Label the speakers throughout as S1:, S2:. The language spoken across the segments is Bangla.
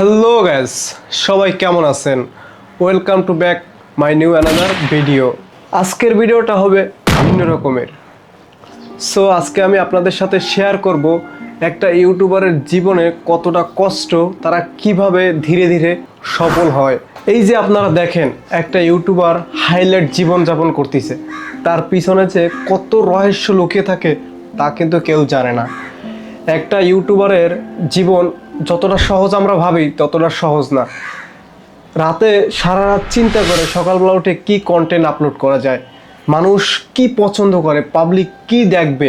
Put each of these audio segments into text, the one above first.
S1: হ্যালো গ্যাস সবাই কেমন আছেন? Welcome to back my new another video আজকের ভিডিওটা হবে ভিন্ন রকমের। সো আজকে আমি আপনাদের সাথে শেয়ার করব একটা ইউটিউবারের জীবনে কতটা কষ্ট, তারা কীভাবে ধীরে ধীরে সফল হয়। এই যে আপনারা দেখেন, একটা ইউটিউবার হাইলাইট জীবনযাপন করতেছে। তার পিছনে যে কত রহস্য লুকিয়ে থাকে, তা কিন্তু কেউ জানে না। একটা ইউটিউবারের জীবন যতটা সহজ আমরা ভাবি, ততটা সহজ না। রাতে সারা রাত চিন্তা করে সকালবেলা উঠে কি কন্টেন্ট আপলোড করা যায়, মানুষ কি পছন্দ করে পাবলিক কি দেখবে,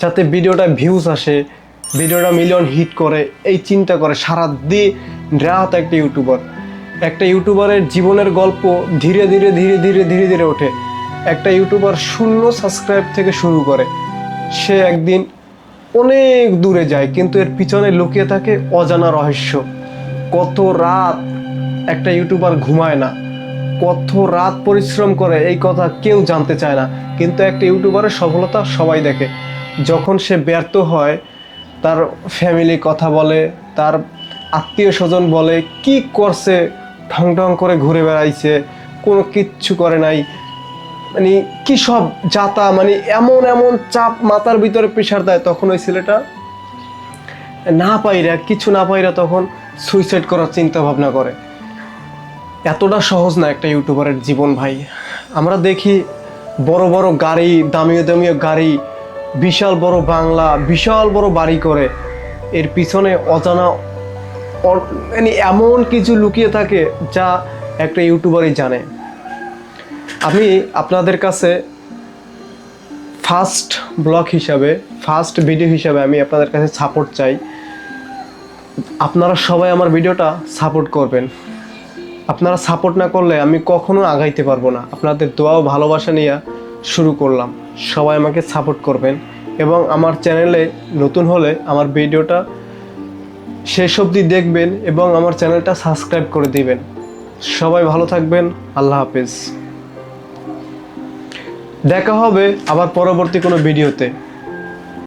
S1: যাতে ভিডিওটা ভিউজ আসে, ভিডিওটা মিলিয়ন হিট করে, এই চিন্তা করে সারা দিন রাত একটা ইউটিউবার একটা ইউটিউবারের জীবনের গল্প ধীরে ধীরে ধীরে ধীরে ধীরে ধীরে ওঠে। একটা ইউটিউবার শূন্য সাবস্ক্রাইব থেকে শুরু করে, সে একদিন অনেক দূরে যায়, কিন্তু এর পিছনে লুকিয়ে থাকে অজানা রহস্য। কত রাত একটা ইউটিউবার ঘুমায় না। কত রাত পরিশ্রম করে এই কথা কেউ জানতে চায় না। কিন্তু একটা ইউটিউবারের সফলতা সবাই দেখে। যখন সে ব্যর্থ হয়, তার ফ্যামিলি কথা বলে, তার আত্মীয় স্বজন বলে, কি করছে? ঠং ঠং করে ঘুরে বেড়াইছে, কোনো কিচ্ছু করে নাই। মানে কি সব যাতা মানে এমন এমন চাপ মাথার ভিতরে প্রেশার দেয় তখন ওই ছেলেটা? না পাইরা, কিছু না পাইরা তখন সুইসাইড করার চিন্তা ভাবনা করে। এতটা সহজ না একটা ইউটিউবারের জীবন ভাই। আমরা দেখি বড় বড় গাড়ি, দামিও দামিও গাড়ি, বিশাল বড় বাংলা, বিশাল বড় বাড়ি করে। এর পিছনে অজানা মানে এমন কিছু লুকিয়ে থাকে যা একটা ইউটিউবারই জানে। আমি আপনাদের কাছে ফার্স্ট ব্লগ হিসাবে, ফার্স্ট ভিডিও হিসাবে আমি আপনাদের কাছে সাপোর্ট চাই। আপনারা সবাই আমার ভিডিওটা সাপোর্ট করবেন। আপনারা সাপোর্ট না করলে আমি কখনো আগাইতে পারব না। আপনাদের দোয়া ও ভালোবাসা নিয়ে শুরু করলাম। সবাই আমাকে সাপোর্ট করবেন এবং আমার চ্যানেলে নতুন হলে আমার ভিডিওটা শেষ অবধি দেখবেন এবং আমার চ্যানেলটা সাবস্ক্রাইব করে দিবেন। সবাই ভালো থাকবেন। আল্লাহ হাফেজ। দেখা হবে আবার পরবর্তী কোনো ভিডিওতে।